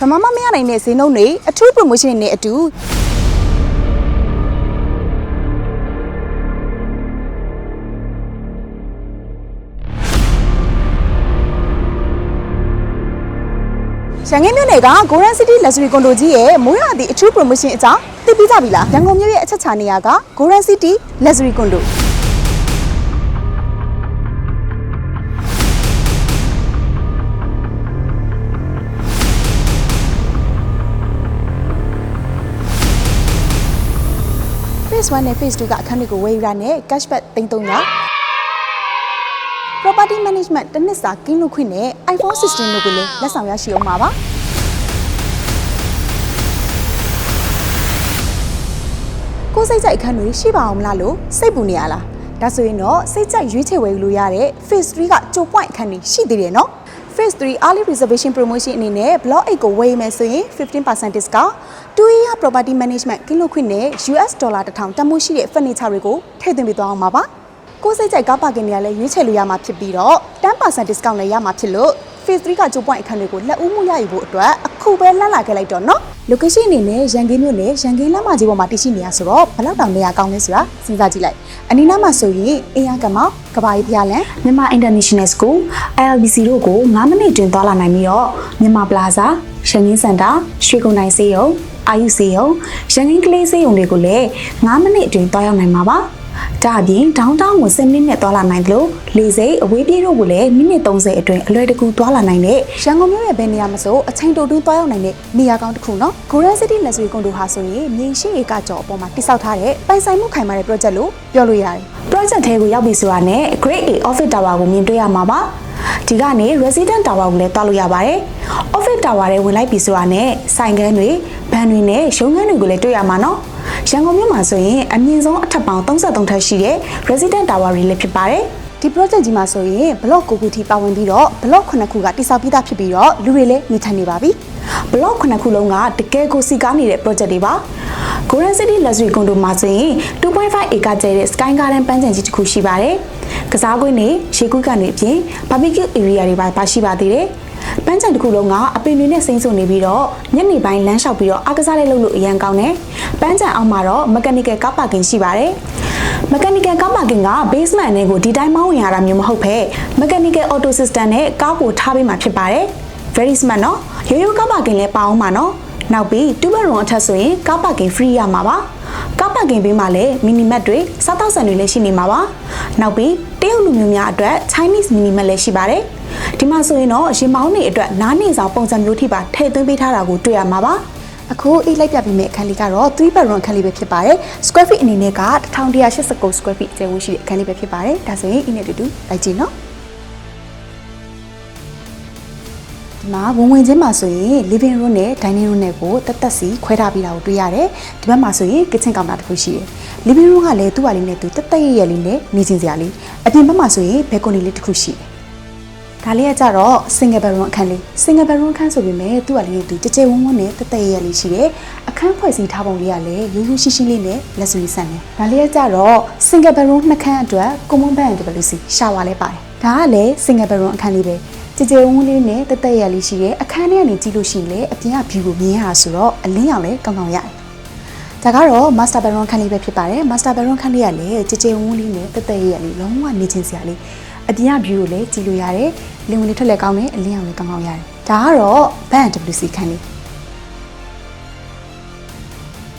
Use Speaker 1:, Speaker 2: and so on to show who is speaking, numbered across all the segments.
Speaker 1: ဗမာမမရနိုင်တဲ့ဈေးနှုန်းတွေအထူး promotion တွေနဲ့အတူရန်ကုန်မြို့နယ်က Golden City Luxury Condo ကြီးရဲ့မိုးရသည့်အထူး promotion အကြောင်းသိပြီးကြပြီလားရန်ကုန်မြို့ရဲ့အချက်ချာနေရာက Golden City Luxury Condo Phase 1နဲ့ Phase 2ကအခန်းတွေကိုဝယ်ယူတာနဲ့ cashback 300 property management တစ်နှစ်စာကင်းလွတ်ခွင့်နဲ့ iPhone 16တို့ကိုလည်းလက်ဆောင်ရရှိအောင်ပါပါကိုယ်စိတ်ကြိုက်အခန်းတွေရှိပါအောင်မလားလို့စိတ်ပူနေရလားဒါဆိုရင်တော့စိတ်ကြိုက်ရွေးချယ်ဝယ်ယူလို့ရတဲ့ Phase 3ကကြို point အခန်းတွေရှိသေးတယ်နော် Phase 3 early reservation promotion အနေနဲ့ block 8ကိုဝယ်ယူမယ်ဆိုရင်15% discount 2 year property management ကင်းလွတ်ခွင့်နဲ့ US ဒေါ်လာ1000တန်ဖိုးရှိတဲ့ furniture တွေကိုထည့်သွင်းပေးသွားအောင်ပါပါကိုယ်စိတ်ကြိုက်ကားပါကင်တွေကလည်းရွေးချယ်လို့ရမှာဖြစ်ပြီးတော့10% discount လည်းရမှာဖြစ်လို့ Phase 3ကကြို point အခန်းတွေကိုလက်ဦးမှုရယူဖို့အတွက်အခုပဲလှမ်းလာခဲ့လိုက်တော့နော် location အနေနဲ့ရန်ကင်းမြို့နယ်ရန်ကင်းလမ်းမကြီးပေါ်မှာတည်ရှိနေရဆိုတော့ဘယ်လောက်တောင်နေရာကောင်းလဲဆိုတာစဉ်းစားကြည့်လိုက်အနီးနားမှာဆိုရင်အင်အားကမောက်ကဘာကြီးဖျားလန်
Speaker 2: မြန်မာ International School ILBC တို့ကို9မိနစ်တွင်သွားလာနိုင်ပြီးတော့မြန်မာပလာဇာရန်ကင်းစင်တာရွှေကုန်နိုင်စေးရုံအာယုစေးရုံရန်ကင်းကလေးစေးရုံတွေကိုလည်း9မိနစ်အတွင်းသွားရောက်နိုင်မှာပါ ဒါအပြင်ဒေါင်းတောင်းကို10မိနစ်သွားလာနိုင်တယ်လို့လေစိတ်အဝေးပြေးတို့ကိုလည်းမိနစ်30အတွင်းအလွယ်တကူသွားလာနိုင်တဲ့
Speaker 1: ရန်ကုန်မြို့ရဲ့ဘယ်နေရာမဆိုအချိန်တိုတွင်းသွားရောက်နိုင်တဲ့နေရာကောင်းတစ်ခုနော် Golden City Luxury Condo ဟာဆိုရင်မြေရှိဧကကျော်အပေါ်မှာတိစောက်ထားတဲ့ပိုင်ဆိုင်မှုခိုင်မာတဲ့ project လို့ပြောလို့ရတယ်
Speaker 2: project ထဲကိုရောက်ပြီဆိုတာနဲ့ Grade A Office Tower ကိုမြင်တွေ့ရမှာပါဒီကနေ Resident Tower ကိုလည်းတွားလို့ရပါတယ် Office Tower ထဲဝင်လိုက်ပြီဆိုတာနဲ့ဆိုင်ခန်းတွေဘဏ်တွေနဲ့ရုံးခန်းတွေကိုလည်းတွေ့ရမှာနော် ရန်ကုန်မြို့မှာဆိုရင်အမြင့်ဆုံးအထက်ပေါင်း33ထပ်ရှိတဲ့ Resident Tower တွေလည်းဖြစ်ပါတယ်
Speaker 1: ဒီ project ကြီးမှာဆိုရင်ဘလော့ကိုခုထိပါဝင်ပြီးတော့ဘလော့9ခုကတိစောက်ပြီးသားဖြစ်ပြီးတော့လူတွေလည်းနေထိုင်နေပါပြီ
Speaker 2: ဘလော့9ခုလုံးကတကယ်ကိုစီကားနေတဲ့ project တွေပါ Golden City Luxury Condo မှာဆိုရင်2.5 acre ကျဲတဲ့ Sky Garden ပန်းခြံကြီးတစ်ခုရှိပါတယ်။ကစားကွင်းတွေရေကူးကန်တွေအပြင် barbecue area တွေပါပါရှိပါသေးတယ်။ ပန်းခြံတစ်ခုလုံးကအပင်တွေနဲ့စိမ့်စုံနေပြီးတော့ညနေပိုင်းလမ်းလျှောက်ပြီးတော့အားကစားလေးလုပ်လို့အရန်ကောင်းတယ်။ပန်းခြံအောက်မှာတော့ mechanical car parking ရှိပါတယ်။ mechanical car parking က basement နဲ့ကိုဒီတိုင်းမောင်းဝင်ရတာမျိုးမဟုတ်ဘဲ mechanical auto system နဲ့ကားကိုထားပေးမှာဖြစ်ပါတယ်။ very smart နော်ရိုးရိုးကားပါကင်လည်းပါအောင်ပါနော်နောက်ပြီး2 bedroom အထက်ဆိုရင်ကားပါကင် free ရမှာပါကားပါကင်ဘေးမှာလည်း mini mart တွေစားတောက်ဆန်တွေလည်းရှိနေမှာပါနောက်ပြီးတရုတ်လူမျိုးများအတွက် Chinese mini mart လည်းရှိပါတယ် ဒီမှာဆိုရင်တော့ရင်မောင်းတွေအတွက်နားနေဆောင်ပုံစံမျိုးထိပါထည့်သွင်းပေးထားတာကိုတွေ့ရမှာပါ
Speaker 1: အခုအေးလိုက်ပြပေးမယ့်အခန်းလေးကတော့3 bedroom အခန်းလေးပဲဖြစ်ပါတယ် square feet အနေနဲ့က1189 square feet ကျယ်ဝန်းရှိတဲ့အခန်းလေးပဲဖြစ်ပါတယ်ဒါဆိုရင်အင်းနဲ့တူတူလိုက်ကြည့်နော်ဒီမှာဝင်ဝင်ချင်းမှာဆိုရင် living room နဲ့ dining room နဲ့ကိုတက်တက်စီခွဲထားပြီးတာကိုတွေ့ရတယ်ဒီဘက်မှာဆိုရင် kitchen counter တစ်ခုရှိတယ် living room ကလည်းသူ့ဟာလေးနဲ့သူတက်တက်ရရလေးနဲ့နေချင်းစရာလေးအပြင်ဘက်မှာဆိုရင် balcony လေးတစ်ခုရှိတယ် ဒါလေးကကြတော့ single bedroom အခန်းလေး single bedroom အခန်းဆိုပေမဲ့သူ့ဟာလေးနဲ့သူကြကြဝန်းဝန်းနဲ့တက်တက်ရရလေးရှိတယ်အခန်းဖွဲ့စည်းထားပုံလေးကလည်းရိုးရိုးရှင်းရှင်းလေးနဲ့လက်စွပ်ဆန်တယ်ဒါလေးကကြတော့ single bedroom နှစ်ခန်းအတွက် common bed and WC ရှာဝါလဲပါတယ်ဒါကလည်း single bedroom အခန်းလေးပဲကြကြဝန်းလေးနဲ့တက်တက်ရရလေးရှိတယ်အခန်းထဲကနေကြည့်လို့ရှိရင်လည်းအပြင်က view ကိုမြင်ရတာဆိုတော့အလင်းရောင်လည်းကောင်းကောင်းရတယ်ဒါကတော့ master bedroom ခန်းလေးပဲဖြစ်ပါတယ် master bedroom ခန်းလေးကလည်းကြကြဝန်းလေးနဲ့တက်တက်ရရလေးလုံးဝနေချင်းစရာလေး အပြင်က view ကိုလည်းကြည့်လို့ရတယ်လင်ဝင်လေးထွက်လည်းကောင်းတယ်အလင်းရောင်လည်းကောင်းကောင်းရတယ်ဒါကတော့ band WC ခန်းလေး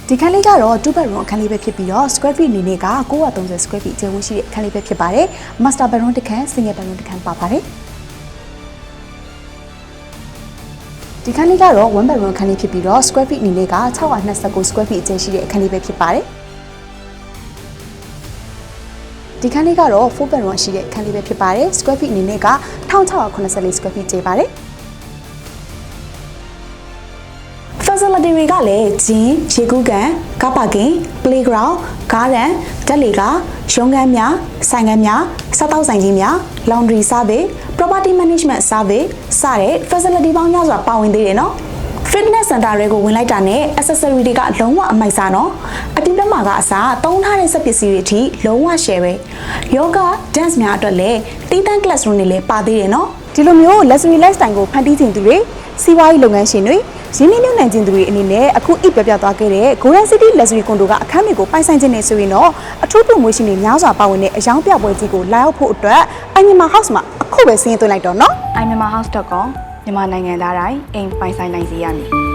Speaker 1: ဒီခန်းလေးကတော့2 bedroom အခန်းလေးပဲဖြစ်ပြီးတော့ square feet အနေနဲ့က930 square feet ကျယ်ဝန်းရှိတဲ့အခန်းလေးပဲဖြစ်ပါတယ် master bedroom တစ်ခန်း single bedroom တစ်ခန်းပါပါတယ်ဒီခန်းလေးကတော့1 bedroom ခန်းလေးဖြစ်ပြီးတော့ square feet အနေနဲ့က629 square feet အကျယ်ရှိတဲ့အခန်းလေးပဲဖြစ်ပါတယ် ဒီခန်းလေးကတော့4 bedroom ရှိတဲ့ခန်းလေးပဲဖြစ်ပါတယ် square feet အနေနဲ့က1684 square feet ကျယ်ပါတယ်
Speaker 2: facility တွေကလည်းဂျင်းရေကူးကန်ကားပါကင် playground garden တက်လေကရုံးခန်းများဆိုင်ခန်းများစားတောက်ဆိုင်ကြီးများ laundry service property management service စတဲ့ facility ပေါင်းများစွာပါဝင်သေးတယ်နော် fitness center တွေကိုဝင်လိုက်တာနဲ့ accessory တွေကလုံးဝအမိုက်စားနော်အတူလက်မှာကအစားသုံးထားတဲ့စက်ပစ္စည်းတွေအထိလုံးဝ share ပဲ yoga dance များအတွက်လည်းတီးတန့် classroom တွေလည်းပါသေးတယ်နော်
Speaker 1: ဒီလိုမျိုး luxury lifestyle ကိုဖန်တီးခြင်းသူတွေစီးပွားရေးလုပ်ငန်းရှင်တွေရင်းနှီးမြှုပ်နှံခြင်းသူတွေအနေနဲ့အခုအိပြပြသွားခဲ့တဲ့ Golden City Luxury Condo ကအခန်းတွေကိုပိုင်ဆိုင်ခြင်းနဲ့ဆိုရင်တော့အထူးပြုငွေရှင်တွေများစွာပါဝင်တဲ့အယောင်ပြပွဲကြီးကိုလာရောက်ဖို့အတွက် Anima House မှာအခုပဲစီးရင်သွင်းလိုက်တော့နော်
Speaker 3: animahouse.com မြန်မာနိုင်ငံသားတိုင်းအိမ်ပိုင်ဆိုင်နိုင်စေရမည်